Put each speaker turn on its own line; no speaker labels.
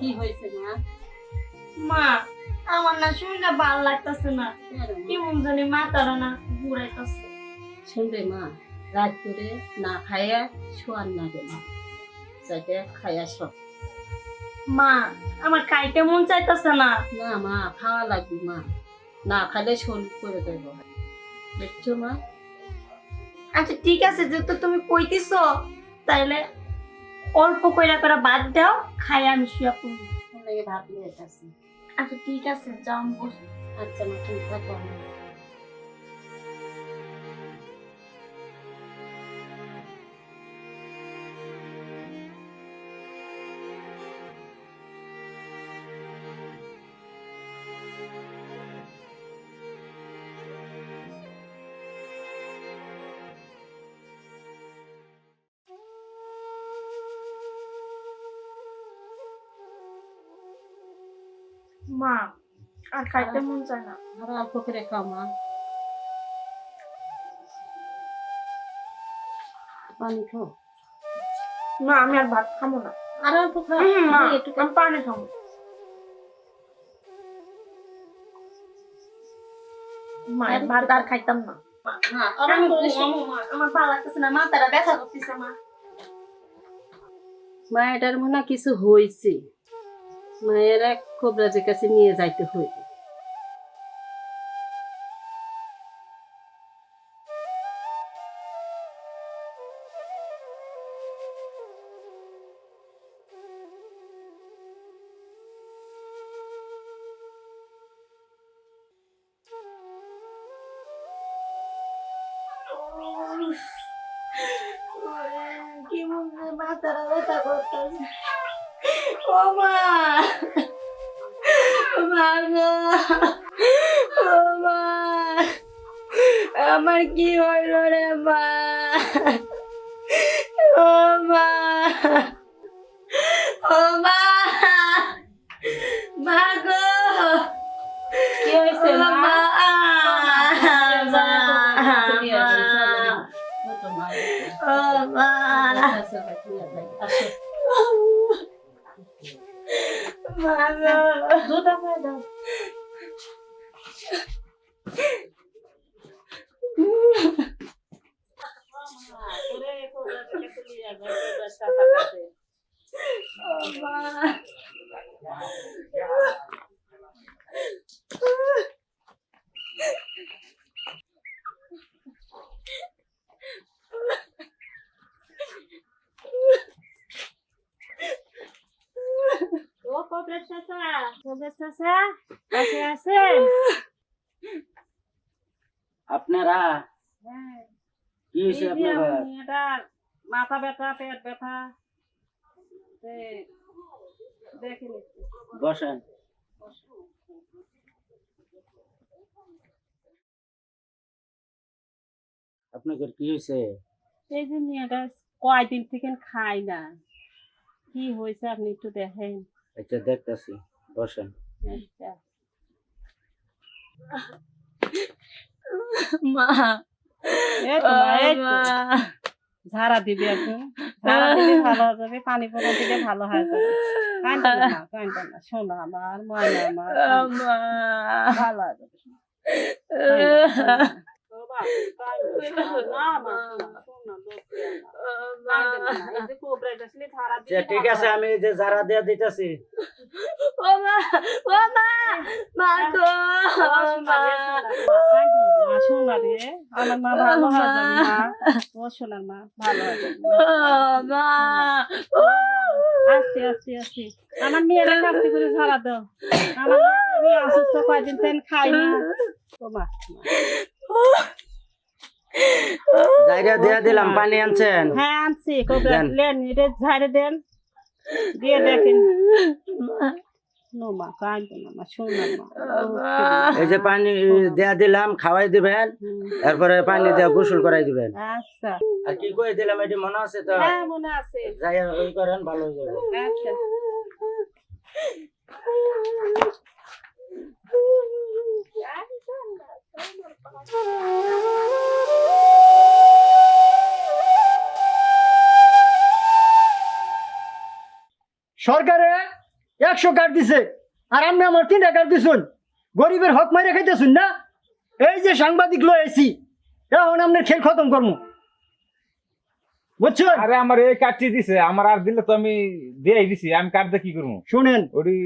কি হয়েছে মা?
মা আমার না শরীরটা ভালো লাগতেছে না।
কেন মা?
কেমন জানি মাথাটা না ঘুরাইতেছে।
শুনবে মা? রাত করে না খাইয়া শোয়ার না দেন যাইতে খাইয়া সব
মা আমার খাইতে মন চাইতেছে না।
না মা খাওয়া লাগবে মা। না খাইলে শরীর করে দেব। দেখছ মা?
আচ্ছা ঠিক আছে যেহেতু তুমি কইতেছ তাইলে অল্প কইরা করে বাদ দাও খাই আমি শুয়ে পড়ব।
নিয়ে আসছি
আচ্ছা ঠিক আছে যাও বসে।
আচ্ছা মা তুমি থাকো
মা আর খাইতে মন চায় না।
আর অল্প করে খাও মা। পানি খাও।
মা আমি আর ভাত খাব না।
আর অল্প খাও।
মা
একটু
আমি পানি খাব। মা ভাত আর খাইতাম না। মা। আমার ভালো লাগতেছে না। মাথাটা ব্যথা করতেছে মা।
মায়ের মনে কিছু হয়েছে মায়ের কবরাজের কাছে নিয়ে যাইতে হইবে।
কেমন ব্যথা করতেছে। ও মা মা গো ও মা আমার কি হইল রে মা ও মা ও মা মা গো
কি হয়েছে মা?
মা মা ও মা মা গো ও মা
কবরেজ চাচা কবরেজ চাচা কাছে
আপনারা? কি হয়েছে আপনারা
মাথা ব্যথা পেট ব্যথা
বসেন। আপনাদের কি হয়েছে?
এই যে মেয়েটা কয়দিন থেকে খাই না। কি হয়েছে আপনি একটু দেখেন।
আচ্ছা দেখতেছি বসেন।
আচ্ছা।
মা।
এই তো মা, এই তো।
মা
ঝাড়া দিবি এখন ঝাড়া দিলে ভালো হয়ে যাবে পানি পড়া দিলে ভালো হয়ে যাবে কান্দো না মা, না। শোনো আমার ময়না আমার ভালো হয়ে যাবে। না, মা, শোনো,
ঠিক আছে আমি এই যে যারা দিয়ে দিতেছি।
ও মা ও মা মা গো মা।
মা। রে আমার মা ভালো হয়ে যাবে। মা ও শোনার মা ভালো হয়ে যাবে
মা।
আস্তে আস্তে আস্তে। আমার মেয়ের কাছে করে ছাড়া দাও। আমার মেয়ে অসুস্থ কয়দিন তেন খাই না। ও মা মা।
জায়গা দিয়ে দিলাম পানি আনছেন।
হ্যাঁ আনছি লেন এটা ঝাড়ে দেন। দিয়ে দেখেন। নো মা কাঁদবে না মা শোনা মা।
এই যে পানি দেয়া দিলাম খাওয়াই দিবেন তারপরে পানি দিয়ে গোসল করাই দিবেন।
আচ্ছা।
আর কি কই দিলাম এটি মনে আছে তো?
হ্যাঁ মনে আছে।
যাই ওই করেন ভালো হয়ে যাবে।
আচ্ছা।
সরকারে একশো কার্ড দিছে। আর আমি আমার তিনটা কার্ড দিছুন। গরিবের হক মারে খাইতেছুন না? এই যে সাংবাদিক লো এসি এখন আপনার খেল খতম করব। বুঝছ
আরে আমার এই কার্ডটি দিছে আমার আর দিলে তো আমি দিয়ে দিছি আমি কার্ডটা কি করব?
শুনেন।
ওটি